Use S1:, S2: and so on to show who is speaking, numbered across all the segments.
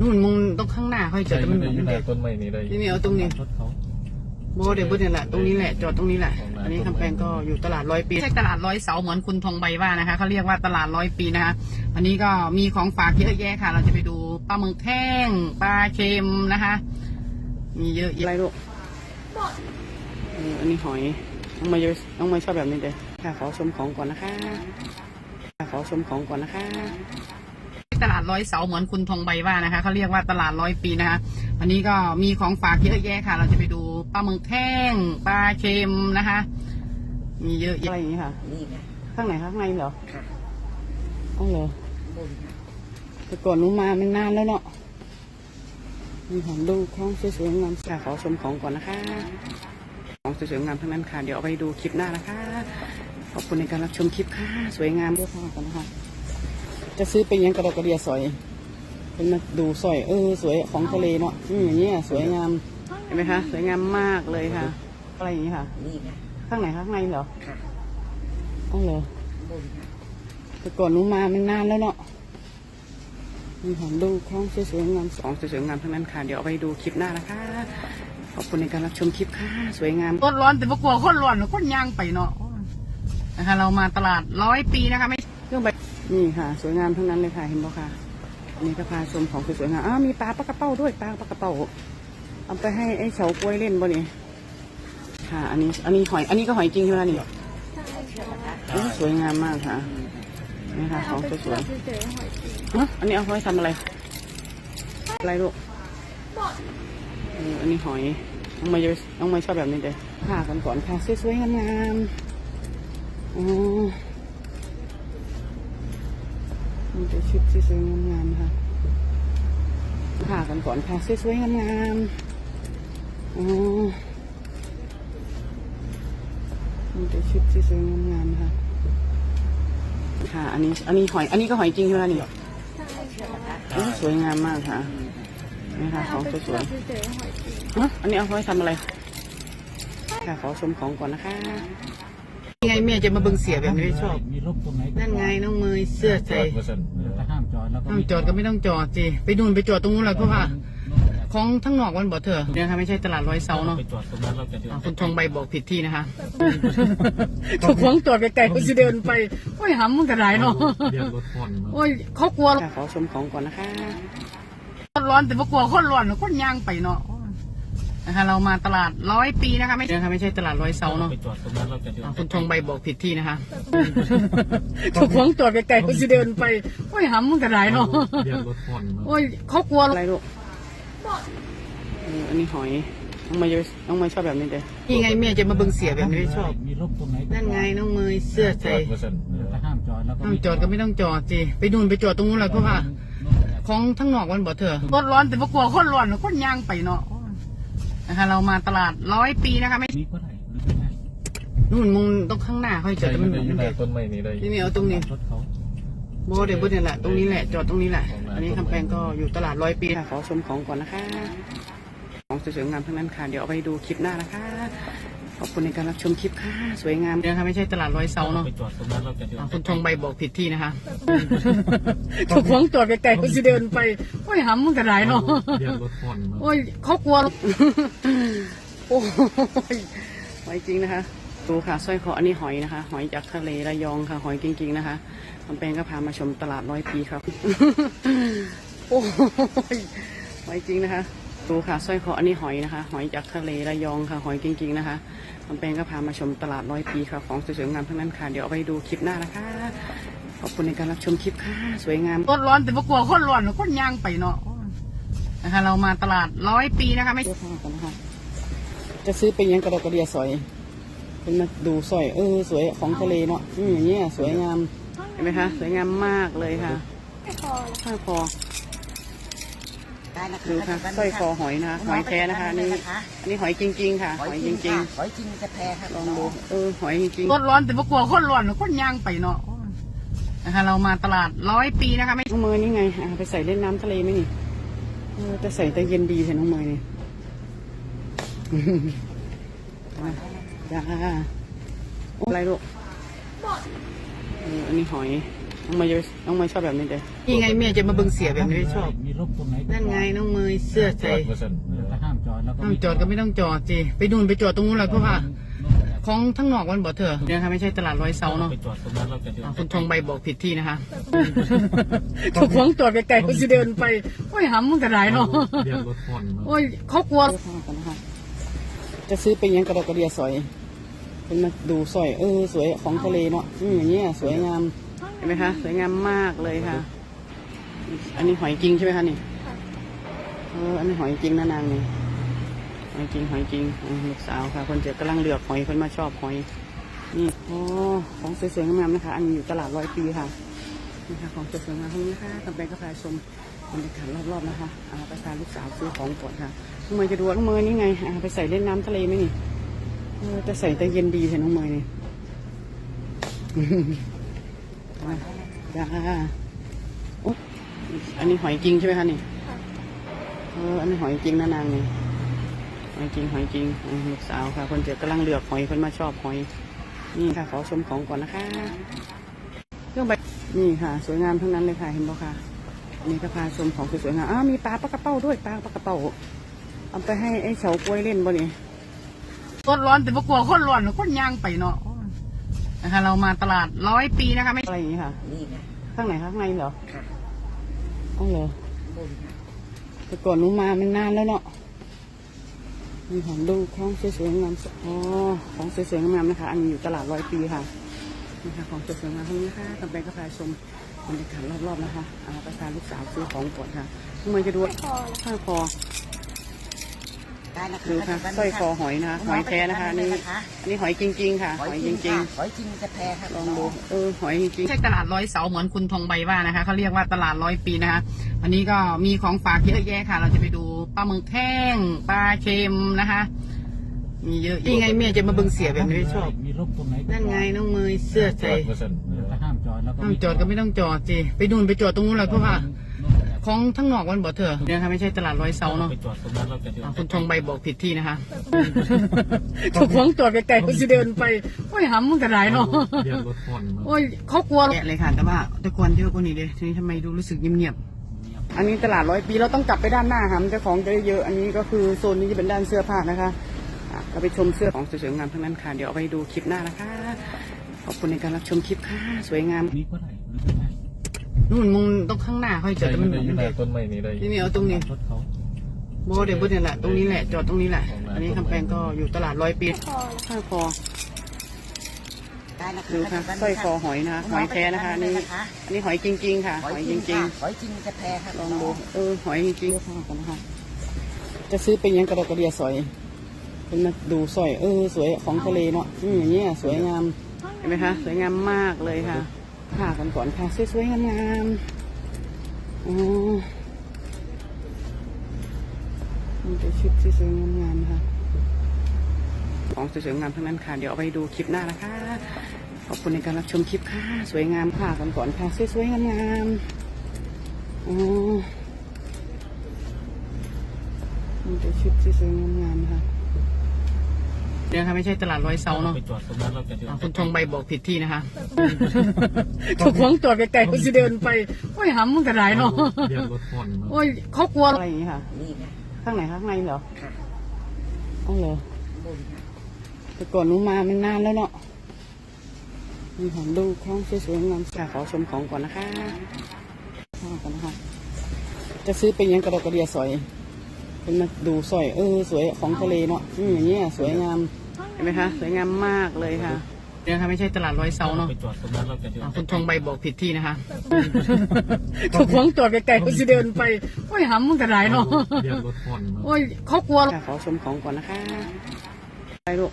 S1: นู่นมึงต้องข้างหน้าค่อยจอดแต่มัน
S2: ได้
S1: มัน
S2: ได้
S1: เด็ก
S2: ต้นไม้นี้ได้
S1: นี่นี่เอาตรงนี้
S2: รถเขา
S1: โบเดี๋ยวเบดเนี่ยแหละตรงนี้แหละจอดตรงนี้แหละ
S2: ตรงไหน
S1: อันนี้คำแพงก็อยู่ตลาดร้อยปีไม่ใช่ตลาดร้อยเสาเหมือนคุณทองใบว่านะคะเขาเรียกว่าตลาดร้อยปีนะคะอันนี้ก็มีของฝากเยอะแยะค่ะ เราจะไปดูปลาหมึกแห้งปลาเค็มนะคะ มีเยอะแยะอะไรลูกเอออันนี้หอยน้องมาเยอะน้องมาชอบแบบนี้เลยค่ะขอชมของก่อนนะคะค่ะขอชมของก่อนนะคะ ตลาดร้อยเสาเหมือนคุณทองใบว่านะคะเขาเรียกว่าตลาดร้อยปีนะคะอันนี้ก็มีของฝากเยอะแยะค่ะ เราจะไปดูปลาหมึกแห้งปลาเค็มนะคะ มีเยอะแยะอะไรอย่างนี้ค่ะ
S3: นี่
S1: ข้างไหนข้างในเหรอ
S3: ค่ะ
S1: อ๋อเหรอ
S3: บนค่ะ
S1: แต่ก่อนนู้มามันนานแล้วเนาะมีหอมดูของสวยๆงามค่ะขอชมของก่อนนะคะ ของสวยๆงามทั้งนั้นค่ะ เดี๋ยวเอาไปดูคลิปหน้านะคะ ขอบคุณในการรับชมคลิปค่ะ สวยงามด้วยค่ะกันนะคะ จะซื้อไปยังกระดกกระเดียสอยเป็นมาดูสอยเออ สวยของทะเลเนาะอืมอย่างนี้ยสวยงามเห็นไหมคะสวยงามมากเลยค่ะ อะไรอย่างนี้ค่ะ
S3: นี่ไง
S1: ข้างไหนข้างในเหรอ
S3: ค่ะ
S1: อ๋อเหรอ
S3: บนค่ะ
S1: แต่ก่อนหนู้มามันนานแล้วเนาะมีหอมดูของสวยๆงามสองสวยๆงามทั้งนั้นค่ะ เดี๋ยวเอาไปดูคลิปหน้านะคะ ขอบคุณในการรับชมคลิปค่ะ สวยงามรถร้อนแต่ว่ากลัวคนร้อนคนย่างไปเนาะนะคะ เรามาตลาดร้อยปีนะคะไม่เครื่องไป นี่ค่ะ สวยงามทั้งนั้นเลยค่ะเห็นบ่ค่ะนี่ก็พาชมของสวยๆงามอ้าวมีปลาปลากระเป้าด้วยปลาปลากระเป้าเอาไปให้ไอ้เฉากล้วยเล่นบ่นี่ค่ะ อันนี้ อันนี้หอย อันนี้ก็หอยจริงใช่ไหมนี่อุ๊ยสวยงามมากค่ะนี่ค่ะของสวยๆฮะอันนี้เอาไว้ทำอะไร อะไรลูกเอออันนี้หอยน้องมาเยอะน้องมาชอบแบบนี้เลยผ่ากันก่อนค่ะสวยๆงามๆอ๋อ มันจะชุดสวยๆงามๆค่ะผ่ากันก่อนค่ะสวยๆงามๆอ๋อมันจะชุดสวยๆงามๆค่ะค่ะ อันนี้ อันนี้หอย อันนี้ก็หอยจริงใช่ไหมนี่อุ๊ยสวยงามมากค่ะ นี่ค่ะของสวยๆฮะอันนี้เอาไว้ทำอะไร ค่ะ ขอชมของก่อนนะคะยัง ไงเมียจะมาเบิ่งเสียแบบนี้ไม่ชอบ
S2: มีรถตรงไหน
S1: นั่นไงน้องเมยเสื้อ
S2: จ
S1: ใส่
S2: อดมาสั่น
S4: ถ้าห้ามจอดแล้วก็
S1: ต้องจอดก็ไม่ต้องจอดสิไปนู่นไปจอดตรงนู้นเลยเพราะว่าของทั้งนอกมันบอกเถอะเนี่ยค่ะไม่ใช่ตลาดร้อยเซาเนาะ
S2: ไปจอดตรงนั้นเราจะเดิน
S1: อ่าคุณทองใบบอกผิดที่นะคะถูกขวางจอดไกลๆเขาจะเดินไปโอ้ยหำมันกระไรเนาะ
S2: เรียกรถพ่อนมา
S1: โอ้ยเขากลัวขอชมของก่อนนะคะร้อนแต่ว่ากลัวคนร้อนคนย่างไปเนาะ นะคะ เรามาตลาดร้อยปีนะคะ ไม่นะคะไม่ใช่ตลาดร้อยเซาเนาะ
S2: ไปจอดตรงนั้นเราจะเดิน
S1: อ่าคุณทองใบบอกผิดที่นะคะ ถูกขวางจอดไกลๆเขาจะเดินไปโอ้ยหำมันกระไรเนาะ
S2: เรียกรถพ่อนมา
S1: โอ้ยเขากลัวอะไรลูกเอออันนี้หอยน้องมาเยอะน้องเมยชอบแบบนี้เลยนี่ไงเมียจะมาเบิ่งเสียแบบนี้ไม่ชอบ
S4: มีรถตรงไหน
S1: นั่นไงน้องเมยเสื้อ
S2: จ
S1: ใส่
S2: อดมาสั่น
S4: ถ้าห้ามจอดแล้วก็
S1: ต้องจอดก็ไม่ต้องจอดสิไปนู่นไปจอดตรงนู้นเลยเพราะว่าของทั้งนอกมันบอกเถอะรถร้อนแต่ว่ากลัวคนร้อนคนย่างไปเนาะ นะคะ เรามาตลาดร้อยปีนะคะไม่
S4: นี้ก็ได้หรือไม่ได้
S1: นู่นมึงต้องข้างหน้าค่อยจอดแต่มัน
S2: ได้
S1: มัน
S2: ได้
S1: เด็ก
S2: ต้นไม้นี้ได้
S1: นี่นี่เอาตรงนี้
S4: รถเขา
S1: โบเดี๋ยวเบดเนี่ยแหละตรงนี้แหละจอดตรงนี้แหละ อันนี้คำแพงก็อยู่ตลาดร้อยปีค่ะขอชมของก่อนนะคะ ของสวยๆงามทั้งนั้นค่ะ เดี๋ยวเอาไปดูคลิปหน้านะคะข อบคุณในการรับชมคลิปค่ะ สวยงามนะคะไม่ใช่ตลาดร้อยเซาเนาะ
S2: ไปจอดตรงนั้นเราจะเดิน
S1: อ่าคุณทองใบบอกผิดที่นะคะถูกขวางจอดไกลๆเขาจะเดินไปโอ้ยหำมันกระไรเนาะ
S2: เรียกรถพ่อนมา
S1: โอ้ยเขากลัวโอ้ยหอยจริงนะคะดูค่ะสร้อยคออันนี้หอยนะคะ หอยจากทะเลระยองค่ะ หอยจริงๆนะคะคำแปงก็พามาชมตลาดร้อยปีครับ โอ้ยหอยจริงนะคะ ดูค่ะสร้อยคออันนี้หอยนะคะ หอยจากทะเลระยองค่ะ หอยจริงๆนะคะคำแปงก็พามาชมตลาดร้อยปีค่ะ ของสวยๆงามทั้งนั้นค่ะ เดี๋ยวเอาไปดูคลิปหน้านะคะ ขอบคุณในการรับชมคลิปค่ะ สวยงามรถร้อนแต่ว่ากลัวคนร้อนคนย่างไปเนาะนะคะ เรามาตลาดร้อยปีนะคะ ไม่เสื้อผ้ากันนะคะ จะซื้อไปยังกระดกกระเดียสอยเป็นมาดูสอยเออ สวยของทะเลเนาะอืมอย่างเงี้ยสวยงามเห็นไหมคะสวยงามมากเลยค่ะผ้าคอ
S3: ได้นะคะ
S1: ดูค่ะสร้อยคอหอยนะคะหอยแท้นะคะอันนี่อันนี้หอยจริง ๆ ค่ะ หอยจริง
S3: หอยจริงจะแพงค่ะ
S1: ๆลองดูเออหอยจริงๆรถร้อนแต่ว่ากลัวคนร้อนคนย่างไปเนาะนะคะ เรามาตลาดร้อยปีนะคะไม่น้องเมยนี่ไงอะไปใส่เล่นน้ำทะเลไหมนี่เออจะใส่แต่เย็นดีเห็นน้องเมยนี่จ้าอะไรลูกเอออันนี้หอย นน้องเมย์จะน้องเมย์ชอบแบบนี้เลยนี่ไงแม่จะมาเบิ่งเสียแบบนี้ไม่ชอบ
S4: มีรถตรงไหน
S1: นั่นไงน้องเมย์เสื้อ
S2: จ
S1: ใส่
S2: อดเปอร์เซ็นต์
S4: เออถ้าห้ามจอดแล้วก็
S1: ห้ามจอดก็ไม่ต้องจอดสิไปดูนไปจอดตรงนู้นเลยเพราะว่าของทั้งนอกมันบ่เถอะเนี่ยค่ะไม่ใช่ตลาดร้อยเซาเนาะ
S2: ไปจอดตรงนั้นเราจะเดิน
S1: อ่าคุณทองใบบอกผิดที่นะคะถูกขวางจอดไกลๆเขาจะเดินไปโอ้ยหำมันก็ได้เนาะ
S2: เรียกรถพ่นมา
S1: โอ้ยเขากลัวจะซื้อไปยังกระดกกระเดียสอยเป็นมาดูสอยเออสวยของทะเลเนาะอืมอย่างเงี้ยสวยงาม เห็นไหมคะสวยงามมากเลยค่ะ อันนี้หอยจริงใช่ไหมคะนี่เอออันนี้หอยจริงนะนางนี่หอยจริงหอยจริงอืมลูกสาวค่ะ คนเจอกำลังเลือกหอยคนมาชอบหอย นี่โอ้ของสวยๆงามๆนะคะ อันนี้อยู่ตลาดร้อยปีค่ะนี่ค่ะของสวยๆงามๆพวกนี้นะคะกำแพงกาแฟชมบรรยากาศรอบๆนะคะเอาไปพาลูกสาวซื้อของก่อนค่ะน้องเมย์จะดูว่าน้องเมย์นี่ไงเอาไปใส่เล่นน้ำทะเลไหมนี่เออจะใส่แต่เย็นดีเห็นน้องเมย์นี่ จ้าอ๊ยอันนี้หอยจริงใช่ไหมคะนี่เอออันนี้หอยจริงนะนางนี่หอยจริงหอยจริงลูกสาวค่ะ คนเจอกำลังเลือกหอยคนมาชอบหอย นี่ค่ะขอชมของก่อนนะคะเครื่องใบนี่ค่ะ สวยงามทั้งนั้นเลยค่ะเห็นบ่ค่ะนี่ก็พาชมของสวยๆงามอ้ามีปลาปลากระเป้าด้วยปลาปลากระเป้าเอาไปให้ไอ้เฉากล้วยเล่นบ่เนี่ต้นร้อนแต่ว่ากลัวคนร้อนคนย่างไปเนาะ นะคะ เรามาตลาดร้อยปีนะคะ ไม่อะไรอย่างนี้ค่ะ
S3: นี่นะ
S1: ข้างไหนคะข้างในเหรอ
S3: ค่ะ
S1: อ๋อเหรอ
S3: บนค่ะ
S1: แต่ก่อนหนูมามันนานแล้วเนาะนี่ของดูของสวยๆงามๆอ๋อของสวยๆงามๆนะคะ อันนี้อยู่ตลาดร้อยปีค่ะนี่ค่ะของสวยๆงามพวกนี้นะคะกำแพงกาแฟชมบรรยากาศรอบๆนะคะเอาไปพาลูกสาวซื้อของก่อนค่ะทำไมจะดูข้าวคอ
S3: ได้นะคะ
S1: ดูค่ะสร้อยคอหอยนะคะหอยแท้นะคะอันนี่อันนี้หอยจริง ๆ ค่ะ
S3: ห
S1: ห
S3: อ
S1: อยย
S3: จ
S1: จ
S3: ริง
S1: ริง
S3: ค่ะหอยจริงจะแพค่ะ
S1: ๆลองดูเออหอยจริงๆใช่ตลาดร้อยเสาเหมือนคุณทองใบว่านะคะเขาเรียกว่าตลาดร้อยปีนะคะอันนี้ก็มีของฝากเยอะแยะค่ะ เราจะไปดูปลาหมึกแห้งปลาเค็มนะคะมีเยอะนี่ไงแม่จะมาเบิ่งเสียแบบนี้ไม่ชอบ
S4: มีรถตรงไหน
S1: นั่นไงน้องเมย์เสื้อ
S2: จ
S1: ใส่
S2: อดเปอร์เซ็นต์
S4: เออถ้าห้ามจอดแล้วก็
S1: ห้ามจอดก็ไม่ต้องจอดสิไปดูนไปจอดตรงนู้นเลยเพราะว่า ของทั้งนอกมันบ่เถอะเนี่ยค่ะไม่ใช่ตลาดร้อยเซาเนาะ
S2: ไปจอดตรงนั้นเราจะเดิน
S1: อ่าคุณทองใบบอกผิดที่นะคะถูกขวางจอดไกลๆเขาจะเดินไปโอ้ยหำมันก็ได้เนาะ
S2: เรียกรถพ่นมา
S1: โอ้ยเขากลัวแกะเลยค่ะ แต่ว่าแต่ก่อนเยอะกว่านี้เลยทีนี้ทำไมดูรู้สึกเงียบๆอันนี้ตลาดร้อยปีเราต้องกลับไปด้านหน้าค่ะมันจะของจะเยอะอันนี้ก็คือโซนนี้จะเป็นด้านเสื้อผ้านะคะอะเราไปชมเสื้อของสวยๆงามทั้งนั้นค่ะเดี๋ยวเอาไปดูคลิปหน้านะคะขอบคุณในการรับชมคลิปค่ะสวยงาม
S4: นี่ก็ได้หรือเป็ นไง
S1: นู่นมึงต้องข้างหน้าค่อยจอดแต่มัน
S2: ได้
S1: เหมือน
S2: อยู่
S1: มัน
S2: ใน
S1: เด็ก
S2: ต้นไม้นี้ได้
S1: นี่นี่เอาตรงนี้
S4: รถเขา
S1: โบเดี๋ยวพูดเนี่ยแหละตรงนี้แหละจอดตรงนี้แหละ อันนี้คำแพงก็อยู่ตลาดร้อยปีข้าวคอ
S3: ได้นะคะ
S1: ดูค่ะสร้อยคอหอยนะคะหอยแท้นะคะอันนี่อันนี้หอยจริง ๆ ค่ะ
S3: ห
S1: ห
S3: อ
S1: อยย
S3: จ
S1: จ
S3: ริง
S1: ริง
S3: ค่ะหอยจริงจะแพค่ะ
S1: ๆลองดูเออหอยจริงๆกันนะคะจะซื้อไปยังกระดกกระเดียสอยเป็นมาดูสอยเออ สวยของทะเลเนาะอืมอย่างเงี้ยสวยงามเห็นไหมคะสวยงามมากเลยค่ะ ผ่ากันก่อนค่ะสวยๆงามๆอ๋อมันจะชุดสวยๆงามๆค่ะของสวยๆงามทั้งนั้นค่ะ เดี๋ยวเอาไปดูคลิปหน้านะคะ ขอบคุณในการรับชมคลิปค่ะ สวยงามค่ะกันก่อนค่ะสวยๆงามๆอ๋อมันจะชุดสวยๆงามๆค่ะ เดี๋ยวค่ะไม่ใช่ตลาดร้อยเซาเนาะ
S2: ไปจอดตรงนั้นเราจะเดิน
S1: อ่าคุณทองใบบอกผิดที่นะคะถูกขวางจอดไกลๆเขาจะเดินไปโอ้ยหำมันก็ได้เนาะ
S2: เรียกรถพ่นมา
S1: โอ้ยเขากลัวอะไรอย่างนี้ค่ะ
S3: นี่นะ
S1: ข้างไหนข้างในเหรอ
S3: ค่ะ
S1: อ๋อเหรอ
S3: บนค่ะ
S1: แต่ก่อนหนูมามันนานแล้วเนาะมีของดูของสวยๆงามค่ะขอชมของก่อนนะคะของก่อนนะคะ จะซื้อไปยังกระดกกระเดียสอย เป็นมาดูสอย เออ สวยของทะเลเนาะอืมอย่างเงี้ยสวยงาม เห็นไหมคะสวยงามมากเลยค่ะเนี่ยค่ะไม่ใช่ตลาดร้อยเซาเนาะ
S2: ไปจอดตรงนั้นเราจะเดิน
S1: อ่าคุณทองใบบอกผิดที่นะคะถูกขวางจอดไกลๆเขาจะเดินไปโอ้ยหำมันก็ได้เนาะ
S2: เรียกรถพ่นมา
S1: โอ้ยเขากลัวค่ะขอชมของก่อนนะคะไปลูก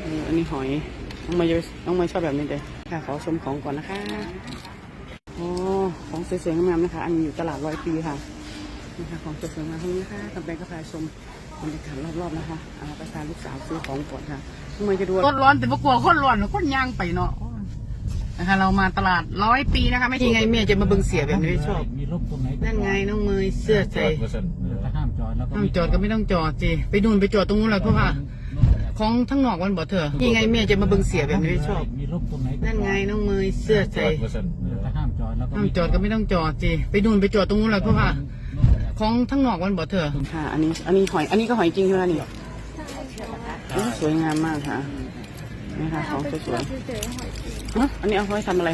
S1: เอออันนี้หอยน้องเมย์จะน้องเมย์ชอบแบบนี้เลยค่ะขอชมของก่อนนะคะอ๋อของสวยๆงามๆนะคะ อันนี้อยู่ตลาดร้อยปีค่ะนี่ค่ะของสวยๆงามพวกนี้นะคะกำแพงกาแฟชม บรรยากาศรอบๆนะคะเอาไปพาลูกสาวซื้อของก่อนค่ะน้องเมย์จะดูรถร้อนแต่ว่ากลัวคนร้อนคนย่างไปเนาะนะคะเรามาตลาดร้อยปีนะคะ ไม่ใช่ไงแม่จะมาเบิ่งเสียแบบนี้ไม่ชอบ
S4: มีรถตรงไหน
S1: นั่นไงน้องเมย์เสื้อ
S2: จ
S1: ใส่
S2: อดเปอร์เซ็นต์
S4: เออถ้าห้ามจอดแล้วก็
S1: ห้ามจอดก็ไม่ต้องจอดสิไปดูนไปจอดตรงนู้นเลยเพราะว่าขของทั้งนอกมันบอกเธอยังไงแม่จะมาเบิ่งเสียแบบนี้ไม่ชอบ
S4: มีรถตรงไหนก็
S1: นั่นไงน้องเมยเสื้อ
S2: จ
S1: ใส่
S2: อดว่าสั่น
S4: แต่ห้ามจอดแล้วก็
S1: ห้ามจอดก็ไม่ต้องจอดสิไปดูนไปจอดตรงนู้นเลยเพราะว่า ของทั้งนอกมันบ่เธอค่ะ อันนี้ อันนี้หอย อันนี้ก็หอยจริงใช่ไหมนี่โอ้สวยงามมากค่ะนี่ค่ะของสวยๆอันนี้เอาไว้ทำอะไร